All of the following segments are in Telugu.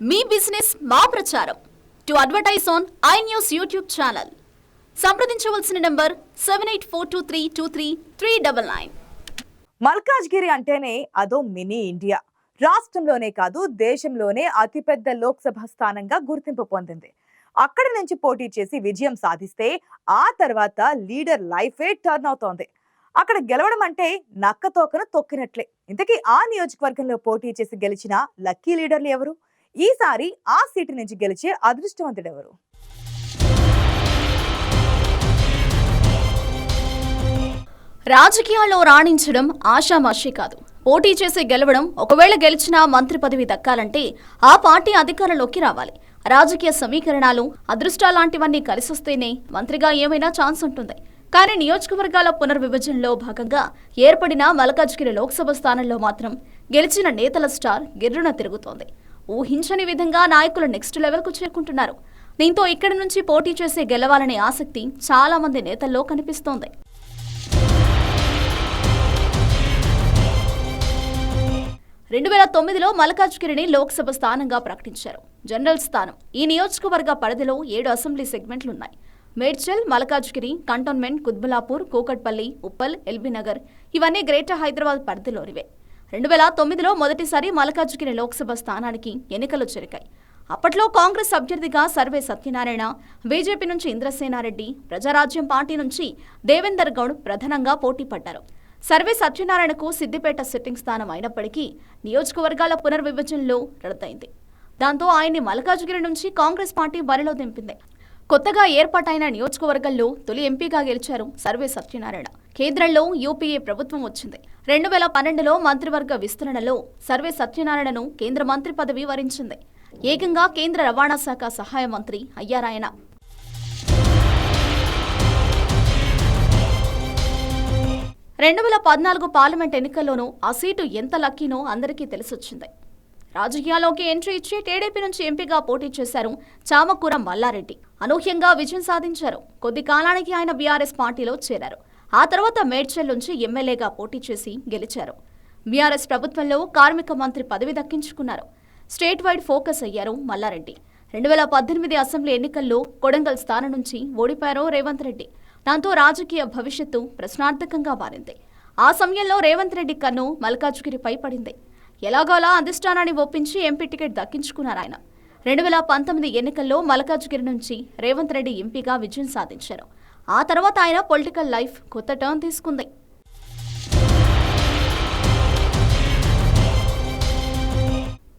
మీ బిజినెస్ మా ప్రచారం. To advertise on I News YouTube channel. సంప్రదించవలసిన number seven eight four two three two three three double nine. Malkajgiri అంటేనే అదో మినీ ఇండియా. రాష్ట్రంలోనే కాదు దేశంలోనే అతిపెద్ద లోక్సభ స్థానంగా గుర్తింపు పొందింది. అక్కడి నుంచి పోటీ చేసి విజయం సాధిస్తే ఆ తర్వాత లీడర్ లైఫే టర్న్ అవుతోంది. అక్కడ గెలవడం అంటే నక్క తోకను తొక్కినట్లే. ఇంతకీ ఆ నియోజకవర్గంలో పోటీ చేసి గెలిచిన లక్కీ లీడర్లు ఎవరు? ఈసారి ఆ సీటు నుంచి గెలిచే అదృష్టవంతుడెవరు? రాజకీయాల్లో రాణించడం ఆషామాషి కాదు. పోటీ చేసి గెలవడం ఒకవేళ గెలిచినా మంత్రి పదవి దక్కాలంటే ఆ పార్టీ అధికారంలోకి రావాలి. రాజకీయ సమీకరణాలు అదృష్టాలాంటివన్నీ కలిసొస్తేనే మంత్రిగా ఏమైనా ఛాన్స్ ఉంటుంది. కానీ నియోజకవర్గాల పునర్విభజనలో భాగంగా ఏర్పడిన మల్కాజ్గిరి లోక్సభ స్థానంలో మాత్రం గెలిచిన నేతల స్టార్ గిర్రున తిరుగుతోంది. ఊహించని విధంగా నాయకులు నెక్స్ట్ లెవెల్కు చేరుకుంటున్నారు. దీంతో ఇక్కడి నుంచి పోటీ చేసి గెలవాలనే ఆసక్తి చాలా మంది నేతల్లో కనిపిస్తోంది. రెండు వేల తొమ్మిదిలో మల్కాజ్గిరిని లోక్సభ స్థానంగా ప్రకటించారు. జనరల్ స్థానం. ఈ నియోజకవర్గ పరిధిలో ఏడు అసెంబ్లీ సెగ్మెంట్లున్నాయి. మేడ్చల్ మల్కాజ్గిరి కంటోన్మెంట్ కుద్బలాపూర్ కూకట్పల్లి ఉప్పల్ ఎల్బీనగర్ ఇవన్నీ గ్రేటర్ హైదరాబాద్ పరిధిలోనివే. రెండు వేల తొమ్మిదిలో మొదటిసారి మల్కాజ్గిరి లోక్సభ స్థానానికి ఎన్నికలు జరిగాయి. అప్పట్లో కాంగ్రెస్ అభ్యర్థిగా సర్వే సత్యనారాయణ బీజేపీ నుంచి ఇంద్రసేనారెడ్డి ప్రజారాజ్యం పార్టీ నుంచి దేవేందర్ గౌడ్ ప్రధానంగా పోటీ పడ్డారు. సర్వే సత్యనారాయణకు సిద్దిపేట సిట్టింగ్ స్థానం అయినప్పటికీ నియోజకవర్గాల పునర్విభజనలో రద్దయింది. దాంతో ఆయన్ని మల్కాజ్గిరి నుంచి కాంగ్రెస్ పార్టీ బరిలో దింపింది. కొత్తగా ఏర్పాటైన నియోజకవర్గంలో తొలి ఎంపీగా గెలిచారు సర్వే సత్యనారాయణ. కేంద్రంలో యూపీఏ ప్రభుత్వం వచ్చింది. రెండు వేల పన్నెండులో మంత్రివర్గ విస్తరణలో సర్వే సత్యనారాయణను కేంద్ర మంత్రి పదవి వరించింది. ఏకంగా కేంద్ర రవాణా శాఖ సహాయ మంత్రి అయ్యారాయన. రెండు వేల పద్నాలుగు పార్లమెంట్ ఎన్నికల్లోనూ ఆ సీటు ఎంత లక్కీనో అందరికీ తెలిసొచ్చింది. రాజకీయాల్లోకి ఎంట్రీ ఇచ్చి టీడీపీ నుంచి ఎంపీగా పోటీ చేశారు చామకూర మల్లారెడ్డి. అనూహ్యంగా విజయం సాధించారు. కొద్ది కాలానికి ఆయన బీఆర్ఎస్ పార్టీలో చేరారు. ఆ తర్వాత మేడ్చల్ నుంచి ఎమ్మెల్యేగా పోటీ చేసి గెలిచారు. బీఆర్ఎస్ ప్రభుత్వంలో కార్మిక మంత్రి పదవి దక్కించుకున్నారు. స్టేట్ వైడ్ ఫోకస్ అయ్యారు మల్లారెడ్డి. రెండు వేల పద్దెనిమిది అసెంబ్లీ ఎన్నికల్లో కొడంగల్ స్థానం నుంచి ఓడిపోయారు రేవంత్ రెడ్డి. దాంతో రాజకీయ భవిష్యత్తు ప్రశ్నార్థకంగా మారింది. ఆ సమయంలో రేవంత్ రెడ్డి కన్ను మల్కాజ్గిరిపై పడింది ఎలాగోలా అధిష్టానాన్ని ఒప్పించి ఎంపీ టికెట్ దక్కించుకున్నారు ఆయన. రెండు వేల పంతొమ్మిది ఎన్నికల్లో మల్కాజ్గిరి నుంచి రేవంత్ రెడ్డి ఎంపీగా విజయం సాధించారు. ఆ తర్వాత ఆయన పొలిటికల్ లైఫ్ కొత్త టర్న్ తీసుకుంది.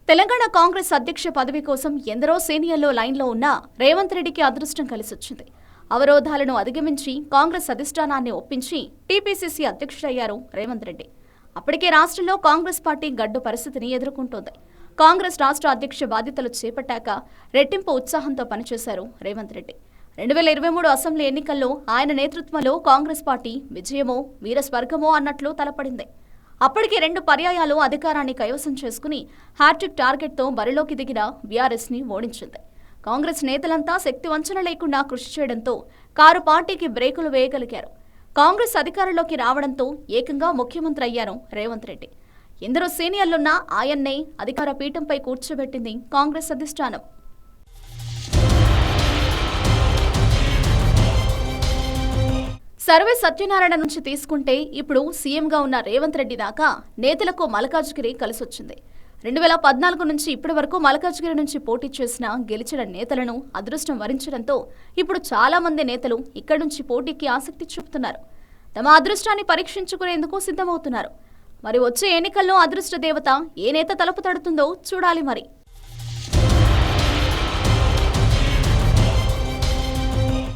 తెలంగాణ కాంగ్రెస్ అధ్యక్ష పదవి కోసం ఎందరో సీనియర్లు లైన్లో ఉన్న రేవంత్ రెడ్డికి అదృష్టం కలిసొచ్చింది. అవరోధాలను అధిగమించి కాంగ్రెస్ అధిష్టానాన్ని ఒప్పించి టీపీసీసీ అధ్యక్షుడయ్యారు రేవంత్ రెడ్డి. అప్పటికే రాష్ట్రంలో కాంగ్రెస్ పార్టీ గడ్డు పరిస్థితిని ఎదుర్కొంటోంది. కాంగ్రెస్ రాష్ట్ర అధ్యక్ష బాధ్యతలు చేపట్టాక రెట్టింపు ఉత్సాహంతో పనిచేశారు రేవంత్ రెడ్డి. రెండు వేల ఇరవై మూడు అసెంబ్లీ ఎన్నికల్లో ఆయన నేతృత్వంలో కాంగ్రెస్ పార్టీ విజయమో వీరస్వర్గమో అన్నట్లు తలపడింది. అప్పటికే రెండు పర్యాయాలు అధికారాన్ని కైవసం చేసుకుని హ్యాట్రిక్ టార్గెట్తో బరిలోకి దిగిన బీఆర్ఎస్ని ఓడించింది. కాంగ్రెస్ నేతలంతా శక్తి వంచన లేకుండా కృషి చేయడంతో కారు పార్టీకి బ్రేకులు వేయగలిగారు. కాంగ్రెస్ అధికారంలోకి రావడంతో ఏకంగా ముఖ్యమంత్రి అయ్యారు రేవంత్ రెడ్డి. ఎందరో సీనియర్లున్నా ఆయన్నే అధికార పీఠంపై కూర్చోబెట్టింది కాంగ్రెస్ అధిష్టానం. సర్వే సత్యనారాయణ నుంచి తీసుకుంటే ఇప్పుడు సీఎంగా ఉన్న రేవంత్ రెడ్డి దాకా నేతలకు మల్కాజ్గిరి కలిసొచ్చింది. రెండు వేల పద్నాలుగు నుంచి ఇప్పటి వరకు మల్కాజ్గిరి నుంచి పోటీ చేసిన గెలిచిన నేతలను అదృష్టం వరించడంతో ఇప్పుడు చాలా మంది నేతలు ఇక్కడి నుంచి పోటీకి ఆసక్తి చూపుతున్నారు. తమ అదృష్టాన్ని పరీక్షించుకునేందుకు సిద్ధమవుతున్నారు. మరి వచ్చే ఎన్నికల్లో అదృష్ట దేవత ఏ నేత తలుపు తడుతుందో చూడాలి మరి.